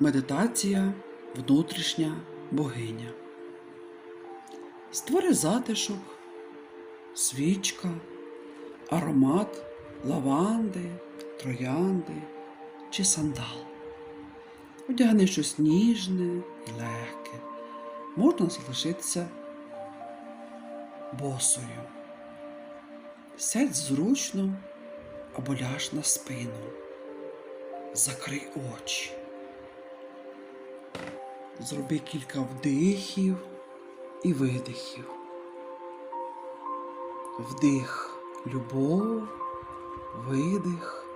Медитація внутрішня богиня. Створи затишок, свічка, аромат лаванди, троянди чи сандал. Одягни щось ніжне і легке. Можна залишитися босою. Сядь зручно або ляж на спину. Закрий очі. Зроби кілька вдихів і видихів. Вдих любов, видих,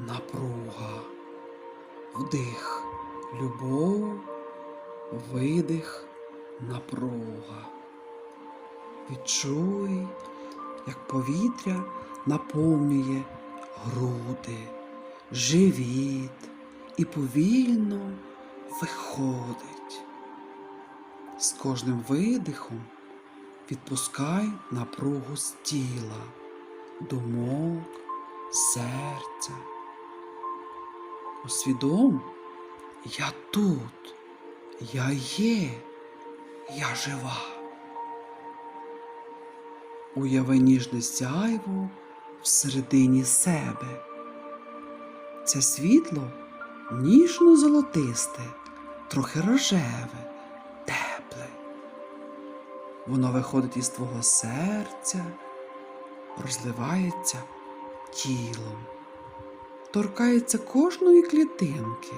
напруга. Вдих любов, видих, напруга. Відчуй, як повітря наповнює груди, живіт і повільно виходить. З кожним видихом відпускай напругу з тіла, думок, серця. Усвідом, я тут, я є, я жива. Уяви ніжне сяйво всередині себе. Це світло ніжно-золотисте, трохи рожеве, тепле. Воно виходить із твого серця, розливається тілом, торкається кожної клітинки.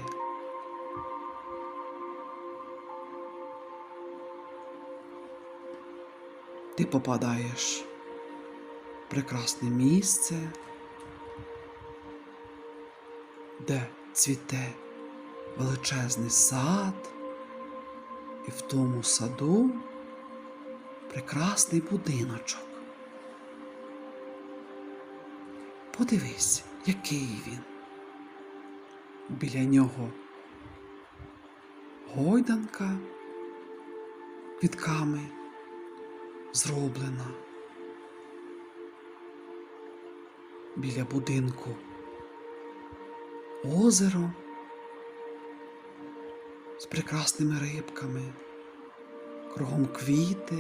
Ти попадаєш в прекрасне місце, де цвіте величезний сад, і в тому саду прекрасний будиночок. Подивись, який він. Біля нього гойданка квітками зроблена. Біля будинку озеро з прекрасними рибками, кругом квіти,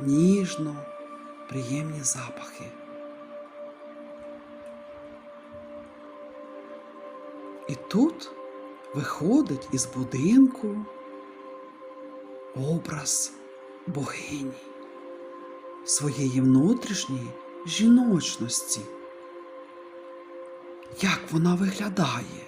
ніжно, приємні запахи. І тут виходить із будинку образ богині своєї внутрішньої жіночності. Як вона виглядає?